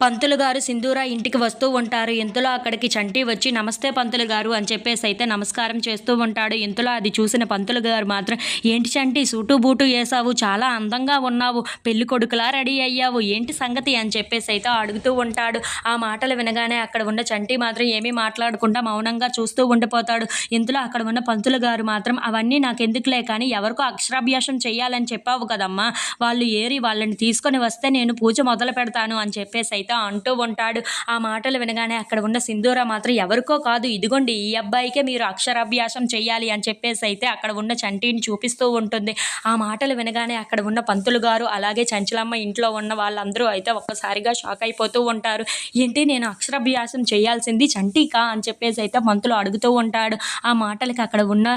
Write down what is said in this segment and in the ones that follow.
పంతులు గారు సింధూర ఇంటికి వస్తూ ఉంటారు. ఇంతలో అక్కడికి చంటి వచ్చి నమస్తే పంతులు గారు అని చెప్పేసి అయితే నమస్కారం చేస్తూ ఉంటాడు. ఇంతలో అది చూసిన పంతులు గారు మాత్రం ఏంటి చంటి సూటు బూటు వేసావు చాలా అందంగా ఉన్నావు పెళ్ళి కొడుకులా రెడీ అయ్యావు ఏంటి సంగతి? అని చెప్పేసి అయితే అడుగుతూ ఉంటాడు. ఆ మాటలు వినగానే అక్కడ ఉన్న చంటి మాత్రం ఏమీ మాట్లాడకుండా మౌనంగా చూస్తూ ఉండిపోతాడు. ఇంతలో అక్కడ ఉన్న పంతులు గారు మాత్రం అవన్నీ నాకెందుకులే కానీ ఎవరికో అక్షరాభ్యాసం చేయాలని చెప్పావు కదమ్మా. వాళ్ళు ఏరి వాళ్ళని తీసుకొని వస్తే నేను పూజ మొదలు పెడతాను అని చెప్పేసి అయితే అంటూ ఉంటాడు. ఆ మాటలు వినగానే అక్కడ ఉన్న సింధూర మాత్రం ఎవరికో కాదు ఇదిగోండి ఈ అబ్బాయికే మీరు అక్షరాభ్యాసం చేయాలి అని చెప్పేసి అయితే అక్కడ ఉన్న చంటిని చూపిస్తూ ఉంటుంది. ఆ మాటలు వినగానే అక్కడ ఉన్న పంతులు గారు అలాగే చంచలమ్మ ఇంట్లో ఉన్న వాళ్ళందరూ అయితే ఒక్కసారిగా షాక్ అయిపోతూ ఉంటారు. ఏంటి నేను అక్షరాభ్యాసం చేయాల్సింది చంటికా అని చెప్పేసి అయితే పంతులు అడుగుతూ ఉంటాడు. ఆ మాటలకి అక్కడ ఉన్న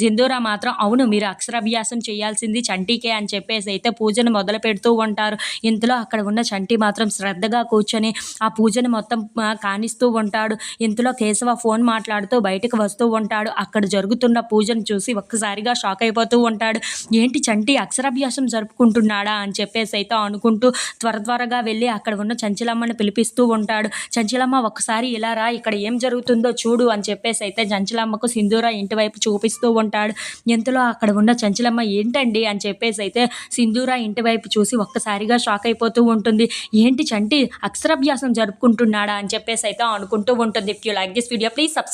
సింధూర మాత్రం అవును మీరు అక్షరాభ్యాసం చేయాల్సింది చంటికే అని చెప్పేసి అయితే పూజను మొదలు పెడుతూ ఉంటారు. ఇంతలో అక్కడ ఉన్న చంటి మాత్రం శ్రద్ధగా కూర్చొని ఆ పూజను మొత్తం కానిస్తూ ఉంటాడు. ఇంతలో కేశవ ఫోన్ మాట్లాడుతూ బయటకు వస్తూ ఉంటాడు. అక్కడ జరుగుతున్న పూజను చూసి ఒక్కసారిగా షాక్ అయిపోతూ ఉంటాడు. ఏంటి చంటి అక్షరాభ్యాసం జరుపుకుంటున్నాడా? అని చెప్పేసి అయితే అనుకుంటూ త్వర త్వరగా వెళ్ళి అక్కడ ఉన్న చంచలమ్మని పిలిపిస్తూ ఉంటాడు. చంచలమ్మ ఒక్కసారి ఇలా రా ఇక్కడ ఏం జరుగుతుందో చూడు అని చెప్పేసి అయితే చంచలమ్మకు సింధూర ఇంటి వైపు చూపిస్తూ ఉంటాడు. ఇంతలో అక్కడ ఉన్న చంచలమ్మ ఏంటండి? అని చెప్పేసి అయితే సింధూర ఇంటి వైపు చూసి ఒక్కసారిగా షాక్ అయిపోతూ ఉంటుంది. ఏంటి చంటి అక్షరాభ్యాసం జరుపుకుంటున్నాడా అని చెప్పేసి అయితే అనుకుంటూ ఉంటుంది. If you like this video please subscribe